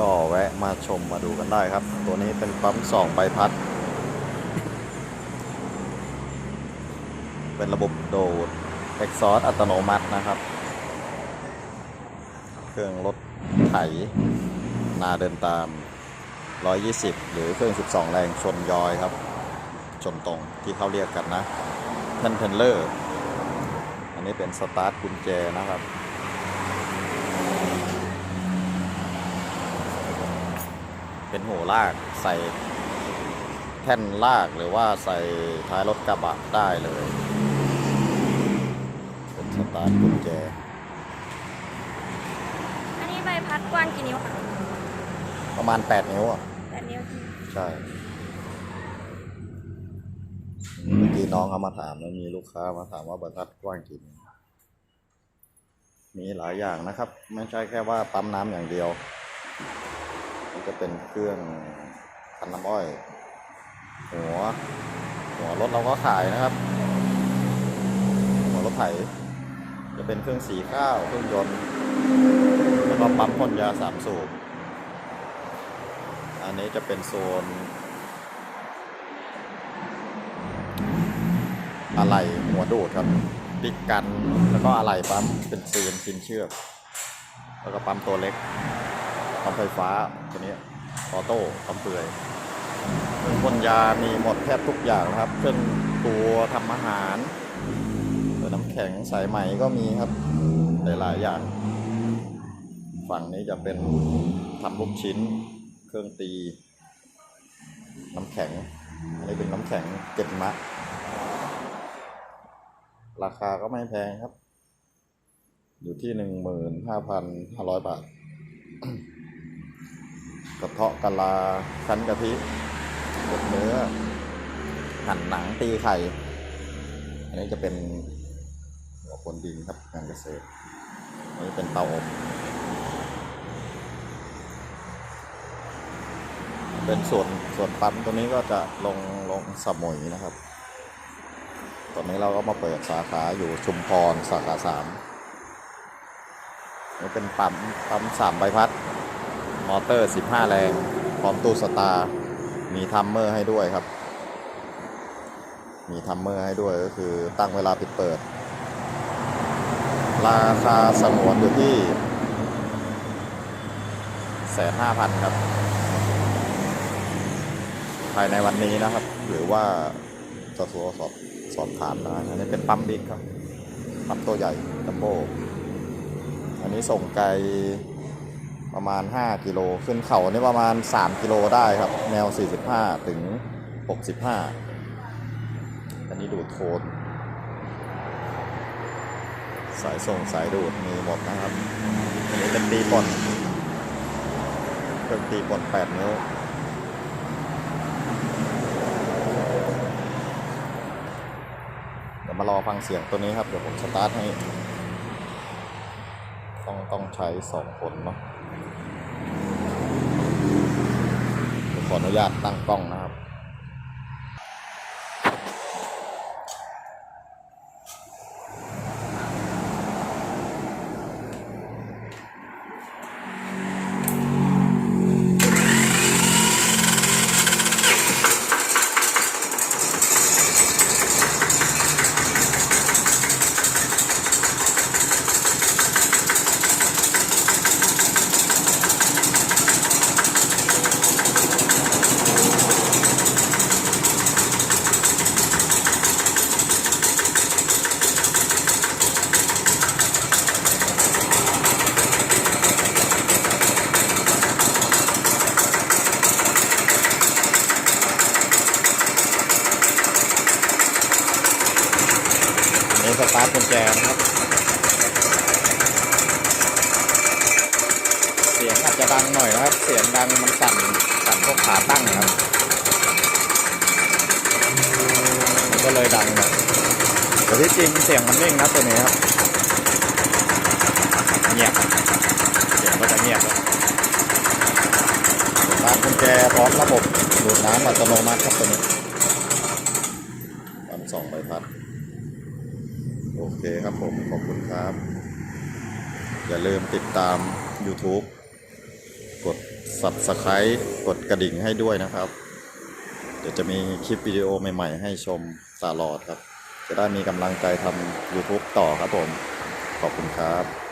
ก็แวะมาชมมาดูกันได้ครับ ตัวนี้เป็นปั๊มสองใบพัด เป็นระบบโดดเอ็กซอสอัตโนมัตินะครับ เครื่องรถไถ นาเดินตาม 120 หรือเครื่อง 12 แรงชนยอยครับ ชนตรงที่เขาเรียกกันนะเทนเทนเลอร์ อันนี้เป็นสตาร์ทกุญแจนะครับ เป็นหัวลากใส่แท่นลากหรือว่าใส่ท้ายรถกระบะได้เลยเป็นสตาร์ทกุญแจ อันนี้ใบพัดกว้างกี่นิ้วคะประมาณ 8 นิ้วอะ แปดนิ้วใช่เมื่อกี้น้องเขามาถามแล้วมีลูกค้ามาถามว่าบรรทัดกว้างกี่นิ้วมีหลายอย่างนะครับ ไม่ใช่แค่ว่าปั๊มน้ำอย่างเดียวมัน จะเป็นเครื่องพันน้ำอ้อย หัว หัวรถเราก็ขายนะครับ หัวรถไถ จะเป็นเครื่องสีข้าว เครื่องยนต์ แล้วก็ปั๊มพ่นยาสามสูบ อันนี้จะเป็นโซน อะไหล่หัวดูดครับปิกกัน แล้วก็อะไหล่ปั๊มเป็นซีนซินเชือก แล้วก็ปั๊มตัวเล็ก ปั๊มไฟฟ้าตัวนี้ออโต้ปั๊มเปลือยเครื่องพ่นยามีหมดแทบทุกอย่างนะครับเครื่องตัวทำอาหารตัวน้ำแข็งสายไหมก็มีครับหลายๆอย่าง ฝั่งนี้จะเป็นทำลูกชิ้น เครื่องตี น้ำแข็งอันนี้เป็นน้ำแข็งเจ็ดมะราคาก็ไม่แพงครับ อยู่ที่หนึ่งหมื่นห้าพันห้าร้อยบาท กระเทาะกะลาคั้นกะทิบดเนื้อ หั่นหนังตีไข่ อันนี้จะเป็นหัวคนดินครับงานเกษตรอันนี้เป็นเตาอบเป็นส่วนส่วนปั๊มตัวนี้ก็จะลงลงสมุยนะครับ ตอนนี้เราก็มาเปิดสาขาอยู่ชุมพรสาขาสามนี่เป็นปั๊มปั๊มสามใบพัด มอเตอร์ 15 แรงพร้อมตู้สตาร์มีทัมเมอร์ให้ด้วยครับ มีทัมเมอร์ให้ด้วยก็คือตั้งเวลาปิดเปิด ราคาสงวนอยู่ที่แสนห้าพันครับ ภายในวันนี้นะครับ หรือว่าจะสอบสอบสอบถามได้อันนี้เป็นปั๊มบิ๊กครับปั๊มตัวใหญ่จัมโบ้อันนี้ส่งไกล ประมาณ 5 กิโลขึ้นเขานี่ประมาณ 3 กิโลได้ครับ แนว 45 ถึง 65 อันนี้ดูดโทน สายส่งสายดูดมีหมดนะครับ อันนี้เป็นตีป่นเครื่องตีป่น8 นิ้วเดี๋ยวมารอฟังเสียงตัวนี้ครับ เดี๋ยวผมสตาร์ทให้ ต้องต้องใช้สองคนเนาะเดี๋ยว ขออนุญาตตั้งกล้องนะครับ แจครับ เสียงอาจจะดังหน่อยนะครับ เสียงดังมันสั่น สั่นพวกขาตั้งครับ มันก็เลยดังน่อยแต่ที่จริงเสียงมันนิ่งนะตัวนี้ครับ เงียบ เสียงก็จะเงียบแล้วตาร์ทกุญแจพร้อมระบบดูดน้ำอัตโนมัติครับตัวนี้ปั๊มสองใบพัด โอเคครับผม ขอบคุณครับ อย่าลืมติดตาม YouTube กด Subscribe กดกระดิ่งให้ด้วยนะครับ เดี๋ยวจะมีคลิปวิดีโอใหม่ๆ ให้ชมตลอดครับ จะได้มีกำลังใจทำ YouTube ต่อครับผม ขอบคุณครับ